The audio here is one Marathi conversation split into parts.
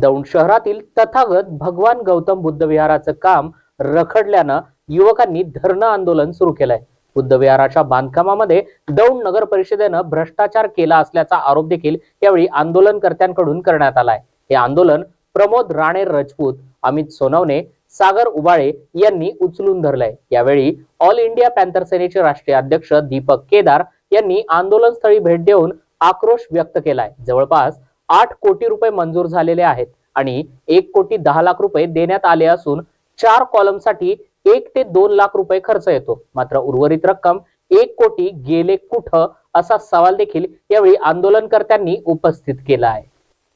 दौंड शहरातील तथागत भगवान गौतम बुद्ध विहाराचं काम रखडल्यानं युवकांनी धरणं आंदोलन सुरू केलंय. बुद्ध विहाराच्या बांधकामामध्ये दौंड नगर परिषदेनं भ्रष्टाचार केला असल्याचा आरोप देखील यावेळी आंदोलनकर्त्यांकडून करण्यात आलाय. हे आंदोलन प्रमोद राणे राजपूत अमित सोनवणे सागर उबाळे यांनी उचलून धरलंय. यावेळी ऑल इंडिया पॅन्थर सेनेचे राष्ट्रीय अध्यक्ष दीपक केदार यांनी आंदोलनस्थळी भेट देऊन आक्रोश व्यक्त केलाय. जवळपास आठ कोटी रुपये मंजूर झालेले आहेत आणि एक कोटी दहा लाख रुपये देण्यात आले असून चार कॉलमसाठी एक ते दोन लाख रुपये खर्च येतो. मात्र उर्वरित रक्कम एक कोटी गेले कुठं असा सवाल देखील यावेळी आंदोलनकर्त्यांनी उपस्थित केला आहे.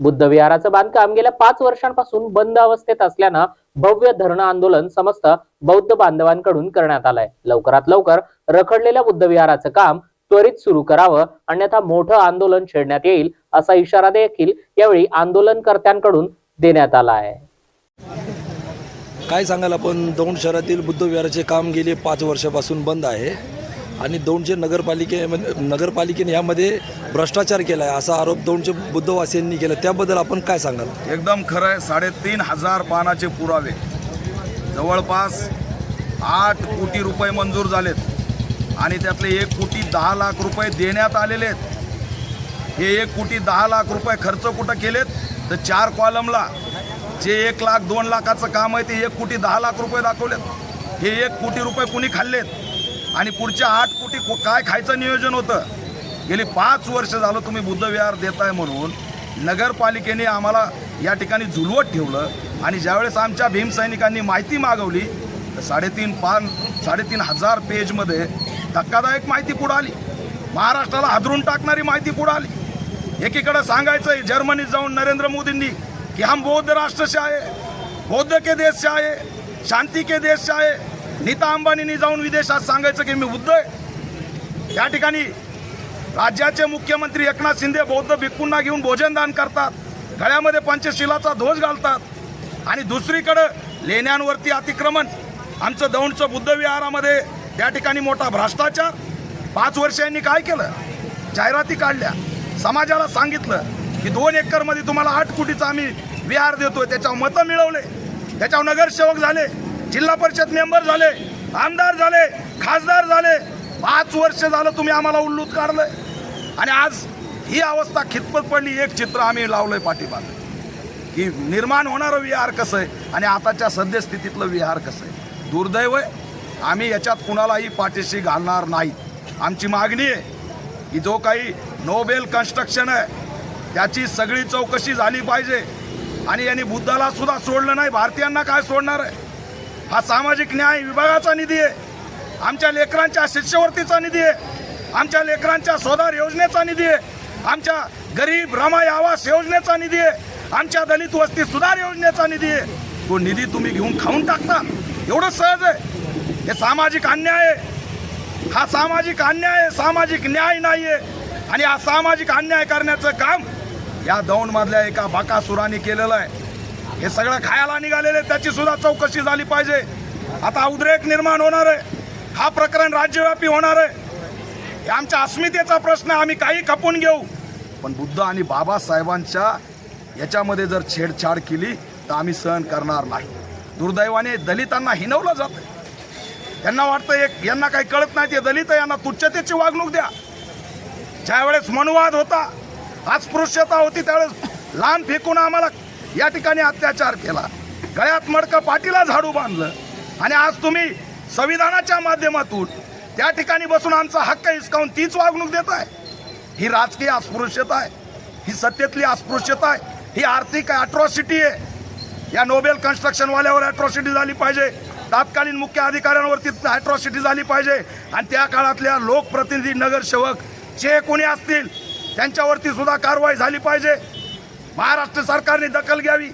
बुद्ध विहाराचं बांधकाम गेल्या पाच वर्षांपासून बंद अवस्थेत असल्यानं भव्य धरणं आंदोलन समस्त बौद्ध बांधवांकडून करण्यात आलंय. लवकरात लवकर रखडलेल्या बुद्ध विहाराचं काम त्वरित सुरू करावं अन्यथा मोठं आंदोलन छेडण्यात येईल असा इशारा देखील यावेळी आंदोलनकर्त्यांकडून देण्यात आला आहे. काय सांगाल आपण? दौंड शहरातील बुद्ध विहाराचे काम गेले पाच वर्षापासून बंद आहे आणि दौंडचे नगरपालिके नगरपालिकेने यामध्ये भ्रष्टाचार केला आहे असा आरोप दौंडचे बुद्धवासियांनी केला त्याबद्दल आपण काय सांगाल? एकदम खरं आहे साडेतीन हजार पानाचे पुरावे. जवळपास आठ कोटी रुपये मंजूर झालेत. आणि त्यातले एक कोटी दहा लाख रुपये देण्यात आलेले आहेत. हे एक कोटी दहा लाख रुपये खर्च कुठं केलेत? तर चार कॉलमला. जे एक लाख दोन लाखाचं काम आहे ते एक कोटी दहा लाख रुपये दाखवलेत. हे एक कोटी रुपये कुणी खाल्लेत? आणि पुढच्या आठ कोटी को- काय खायचं नियोजन होतं? गेली पाच वर्ष झालं तुम्ही बुद्धविहार देताय म्हणून. नगरपालिकेने आम्हाला या ठिकाणी झुलवत ठेवलं. आणि ज्यावेळेस आमच्या भीमसैनिकांनी माहिती मागवली तर साडेतीन पान साडेतीन हजार पेजमध्ये धक्कादायक माहिती पुढं आली. महाराष्ट्राला हादरून टाकणारी माहिती पुढं आली. एकीकडं सांगायचं जर्मनीत जाऊन नरेंद्र मोदींनी की हम बौद्ध राष्ट्र से बौद्ध के देश से शांती के देश से नीता अंबानींनी जाऊन विदेशात सांगायचं की मी बुद्ध आहे. या ठिकाणी राज्याचे मुख्यमंत्री एकनाथ शिंदे बौद्ध भिक्कूंना घेऊन भोजनदान करतात गळ्यामध्ये पंचशिलाचा ध्वज घालतात आणि दुसरीकडं लेण्यांवरती अतिक्रमण. आमचं दौंडचं बुद्ध विहारामध्ये त्या ठिकाणी मोठा भ्रष्टाचार. पाच वर्ष यांनी काय केलं? जाहिराती काढल्या. समाजाला सांगितलं की दोन एकरमध्ये तुम्हाला आठ कोटीचा आम्ही विहार देतोय. त्याच्यावर मतं मिळवले. त्याच्यावर नगरसेवक झाले जिल्हा परिषद मेंबर झाले आमदार झाले खासदार झाले. पाच वर्ष झालं तुम्ही आम्हाला उल्लूत काढलंय. आणि आज ही अवस्था खितपत पडली. एक चित्र आम्ही लावलंय पाठीमागं. की निर्माण होणारं विहार कसं आहे? आणि आताच्या सद्यस्थितीतलं विहार कसं आहे? दुर्दैव आहे. आम्ही याच्यात कुणालाही पाठीशी घालणार नाही आमची मागणी आहे की जो काही नोबेल कन्स्ट्रक्शन आहे त्याची सगळी चौकशी झाली पाहिजे. आणि यांनी बुद्धाला सुद्धा सोडलं नाही भारतीयांना काय सोडणार आहे? हा सामाजिक न्याय विभागाचा निधी आहे. आमच्या लेकरांच्या शिष्यवृत्तीचा निधी आहे. आमच्या लेकरांच्या सोदार योजनेचा निधी आहे. आमच्या गरीब रमाई आवास योजनेचा निधी आहे. आमच्या दलित वस्ती सुधार योजनेचा निधी आहे. तो निधी तुम्ही घेऊन खाऊन टाकता. एवढं सहज आहे. हे सामाजिक अन्याय आहे हा सामाजिक अन्याय आहे सामाजिक न्याय नाही आहे आणि हा सामाजिक अन्याय करण्याचं काम या दौंडमधल्या एका बाकासुराने केलेलं आहे. हे सगळं खायला निघालेलं त्याची सुद्धा चौकशी झाली पाहिजे. आता उद्रेक निर्माण होणार आहे. हा प्रकरण राज्यव्यापी होणार आहे. आमच्या अस्मितेचा प्रश्न आम्ही काही खपून घेऊ. पण बुद्ध आणि बाबासाहेबांच्या याच्यामध्ये जर छेडछाड केली तर आम्ही सहन करणार नाही. दुर्दैवाने दलितांना हिनवलं जातं त्यांना वाटतं एक यांना काही कळत नाही ते दलित यांना तुच्छतेची वागणूक द्या. ज्यावेळेस मनुवाद होता अस्पृश्यता होती त्यावेळेस लहान फेकून आम्हाला या ठिकाणी अत्याचार केला. गळ्यात मडकं पाटीला झाडू बांधलं. आणि आज तुम्ही संविधानाच्या माध्यमातून त्या ठिकाणी बसून आमचा हक्क हिसकावून तीच वागणूक देत आहे. ही राजकीय अस्पृश्यता आहे. ही सत्तेतली अस्पृश्यता आहे. ही आर्थिक अट्रॉसिटी आहे. या नोबेल कन्स्ट्रक्शनवाल्यावर अट्रॉसिटी झाली पाहिजे. तात्कालीन मुख्य अधिकाऱ्यांवरती अट्रॉसिटी झाली पाहिजे. आणि त्या काळातल्या लोकप्रतिनिधी नगरसेवक जे कोणी असतील त्यांच्यावरती सुद्धा कारवाई झाली पाहिजे. महाराष्ट्र सरकारने दखल घ्यावी.